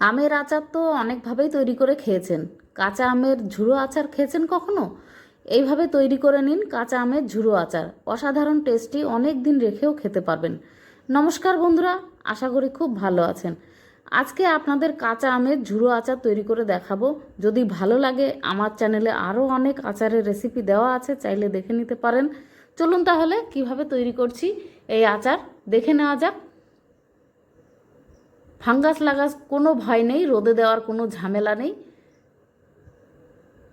আমের আচার তো অনেকভাবেই তৈরি করে খেয়েছেন। কাঁচা আমের ঝুড়ো আচার খেয়েছেন কখনো? এইভাবে তৈরি করে নিন কাঁচা আমের ঝুড়ো আচার। অসাধারণ টেস্টি অনেক দিন রেখেও খেতে পারবেন। নমস্কার বন্ধুরা, আশা করি খুব ভালো আছেন। আজকে আপনাদের কাঁচা আমের ঝুড়ো আচার তৈরি করে দেখাবো। যদি ভালো লাগে, আমার চ্যানেলে আরও অনেক আচারের রেসিপি দেওয়া আছে, চাইলে দেখে নিতে পারেন। চলুন তাহলে কীভাবে তৈরি করছি এই আচার? দেখে নেওয়া যাক। ফাঙ্গাস লাগাস কোনো ভয় নেই, রোদে দেওয়ার কোনো ঝামেলা নেই।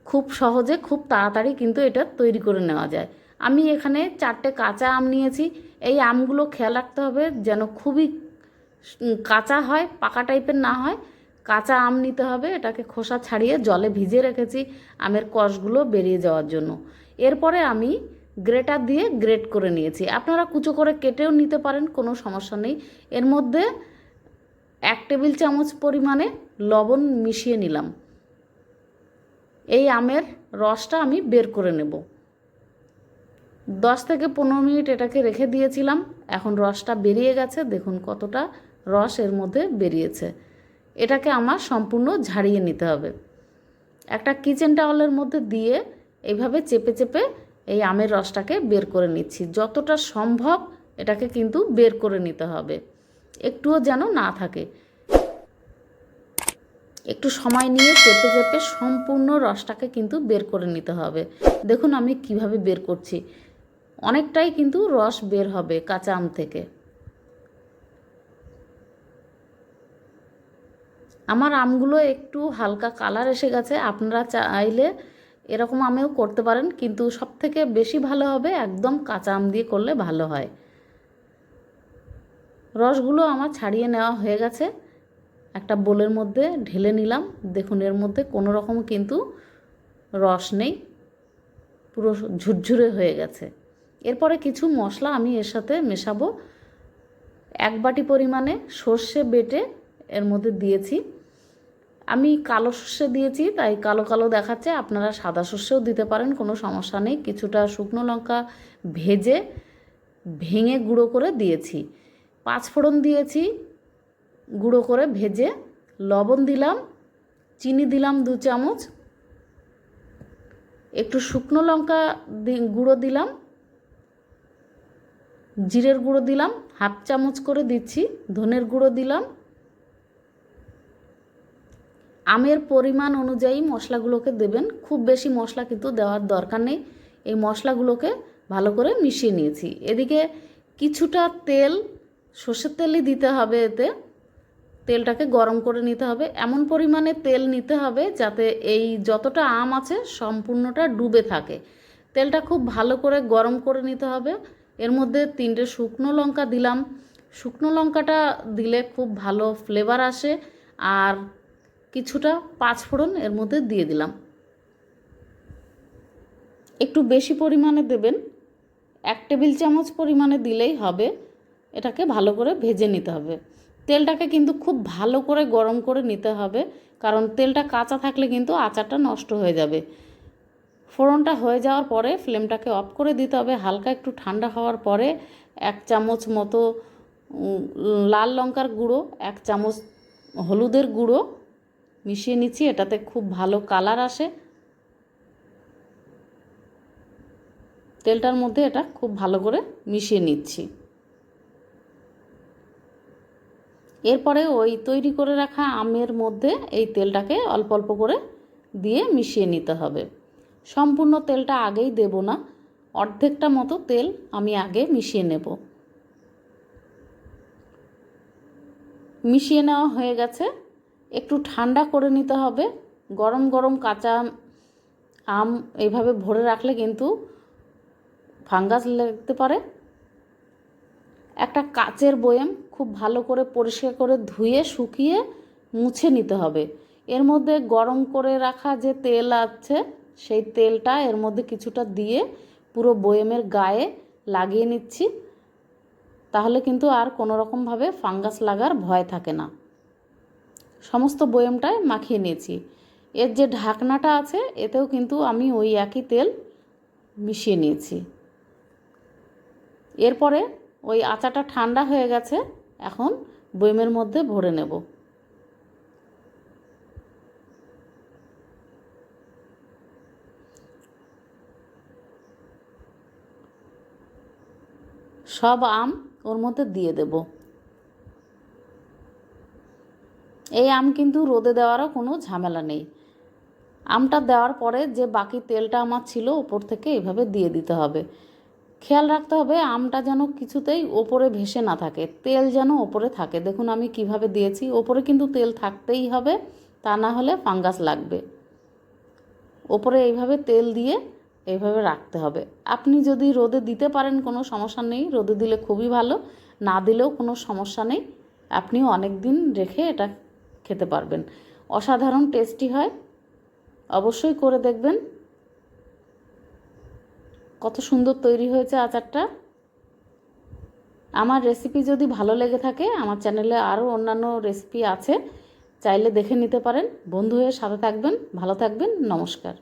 খুব সহজে, খুব তাড়াতাড়ি কিন্তু এটা তৈরি করে নেওয়া যায়। আমি এখানে চারটে কাঁচা আম নিয়েছি। এই আমগুলো খেয়াল রাখতে হবে যেন খুবই কাঁচা হয়, পাকা টাইপের না হয়। কাঁচা আম নিতে হবে, এটাকে খোসা ছাড়িয়ে জলে ভিজিয়ে রেখেছি আমের কষগুলো বেরিয়ে যাওয়ার জন্য। এরপরে আমি গ্রেটার দিয়ে গ্রেট করে নিয়েছি। আপনারা কুচো করে কেটেও নিতে পারেন, কোনো সমস্যা নেই। এর মধ্যে এক টেবিল চামচ পরিমাণে লবণ মিশিয়ে নিলাম। এই আমের রসটা আমি বের করে নেব। দশ থেকে পনেরো মিনিট এটাকে রেখে দিয়েছিলাম। এখন রসটা বেরিয়ে গেছে। দেখুন কতটা রস এর মধ্যে বেরিয়েছে। এটাকে আমার সম্পূর্ণ ঝাড়িয়ে নিতে হবে। একটা কিচেন টাওয়ালের মধ্যে দিয়ে এইভাবে চেপে চেপে এই আমের রসটাকে বের করে নিচ্ছি। যতটা সম্ভব এটাকে কিন্তু বের করে নিতে হবে। একটুও যেন না থাকে। একটু সময় নিয়ে চেপে চেপে সম্পূর্ণ রসটাকে কিন্তু বের করে নিতে হবে। দেখুন আমি কীভাবে বের করছি। অনেকটাই কিন্তু রস বের হবে কাঁচা আম থেকে। আমার আমগুলো একটু হালকা কালার এসে গেছে। আপনারা চাইলে এরকম আমেও করতে পারেন, কিন্তু সব থেকে বেশি ভালো হবে একদম কাঁচা আম দিয়ে করলে ভালো হয়। রসগুলো আমার ছাড়িয়ে নেওয়া হয়ে গেছে। একটা বোলের মধ্যে ঢেলে নিলাম। দেখুন, এর মধ্যে কোনো রকম কিন্তু রস নেই। পুরো ঝুরঝুরে হয়ে গেছে। এরপরে কিছু মশলা আমি এর সাথে মেশাবো। এক বাটি পরিমাণে সর্ষে বেটে এর মধ্যে দিয়েছি। আমি কালো সর্ষে দিয়েছি, তাই কালো কালো দেখাচ্ছে। আপনারা সাদা সর্ষেও দিতে পারেন, কোনো সমস্যা নেই। কিছুটা শুকনো লঙ্কা ভেজে, ভেঙে গুঁড়ো করে দিয়েছি। পাঁচ ফোড়ন দিয়েছি, গুঁড়ো করে ভেজে লবণ দিলাম, চিনি দিলাম দু চামচ, একটু শুকনো লঙ্কা গুঁড়ো দিলাম, জিরের গুঁড়ো দিলাম, হাফ চামচ করে দিচ্ছি, ধনের গুঁড়ো দিলাম। আমের পরিমাণ অনুযায়ী মশলাগুলোকে দেবেন, খুব বেশি মশলা কিন্তু দেওয়ার দরকার নেই, এই মশলাগুলোকে ভালো করে মিশিয়ে নিয়েছি। এদিকে কিছুটা তেল সর্ষের তেলই দিতে হবে এতে। তেলটাকে গরম করে নিতে হবে। এমন পরিমাণে তেল নিতে হবে যাতে এই যতটা আম আছে সম্পূর্ণটা ডুবে থাকে। তেলটা খুব ভালো করে গরম করে নিতে হবে। এর মধ্যে তিনটে শুকনো লঙ্কা দিলাম। শুকনো লঙ্কাটা দিলে খুব ভালো ফ্লেভার আসে আর কিছুটা পাঁচফোড়ন এর মধ্যে দিয়ে দিলাম। একটু বেশি পরিমাণে দেবেন। এক টেবিল চামচ পরিমাণে দিলেই হবে। এটাকে ভালো করে ভেজে নিতে হবে। তেলটাকে কিন্তু খুব ভালো করে গরম করে নিতে হবে, কারণ তেলটা কাঁচা থাকলে কিন্তু আচারটা নষ্ট হয়ে যাবে। ফোড়নটা হয়ে যাওয়ার পরে ফ্লেমটাকে অফ করে দিতে হবে, হালকা একটু ঠান্ডা হওয়ার পরে এক চামচ মতো লাল লঙ্কার গুঁড়ো, এক চামচ হলুদের গুঁড়ো মিশিয়ে নিচ্ছি, এটাতে খুব ভালো কালার আসে। তেলটার মধ্যে এটা খুব ভালো করে মিশিয়ে নিচ্ছি। এরপরে ওই তৈরি করে রাখা আমের মধ্যে এই তেলটাকে অল্প অল্প করে দিয়ে মিশিয়ে নিতে হবে। সম্পূর্ণ তেলটা আগেই দেব না, অর্ধেকটা মতো তেল আমি আগে মিশিয়ে নেব। মিশিয়ে নেওয়া হয়ে গেছে। একটু ঠান্ডা করে নিতে হবে। গরম গরম কাঁচা আম এইভাবে ভরে রাখলে কিন্তু ফাঙ্গাস লাগতে পারে। একটা কাচের বয়েম খুব ভালো করে পরিষ্কার করে ধুয়ে, শুকিয়ে মুছে নিতে হবে। এর মধ্যে গরম করে রাখা যে তেল আছে, সেই তেলটা এর মধ্যে কিছুটা দিয়ে পুরো বয়েমের গায়ে লাগিয়ে নিচ্ছি। তাহলে কিন্তু আর কোনো রকমভাবে ফাঙ্গাস লাগার ভয় থাকে না। সমস্ত বয়েমটায় মাখিয়ে নিয়েছি। এর যে ঢাকনাটা আছে, এতেও কিন্তু আমি ওই একই তেল মিশিয়ে নিয়েছি। এরপরে ওই আচাটা ঠান্ডা হয়ে গেছে, এখন বইমের মধ্যে ভরে নেব। সব আম ওর মধ্যে দিয়ে দেব। এই আম কিন্তু রোদে দেওয়ারও কোনো ঝামেলা নেই। আমটা দেওয়ার পরে যে বাকি তেলটা আমার ছিল, ওপর থেকে এভাবে দিয়ে দিতে হবে। খেয়াল রাখতে হবে, আমটা যেন কিছুতেই ওপরে ভেসে না থাকে, তেল যেন ওপরে থাকে। দেখুন আমি কীভাবে দিয়েছি, ওপরে কিন্তু তেল থাকতেই হবে, তা না হলে ফাঙ্গাস লাগবে। ওপরে এইভাবে তেল দিয়ে এইভাবে রাখতে হবে। আপনি যদি রোদে দিতে পারেন, কোনো সমস্যা নেই, রোদে দিলে খুবই ভালো, না দিলেও কোনো সমস্যা নেই, আপনিও অনেক দিন রেখে এটা খেতে পারবেন। অসাধারণ টেস্টি হয়, অবশ্যই করে দেখবেন। কত সুন্দর তৈরি হয়েছে আচারটা। আমার রেসিপি যদি ভালো লেগে থাকে, আমার চ্যানেলে আরও অন্যান্য রেসিপি আছে, চাইলে দেখে নিতে পারেন। বন্ধু হয়ে সাথে থাকবেন, ভালো থাকবেন, নমস্কার।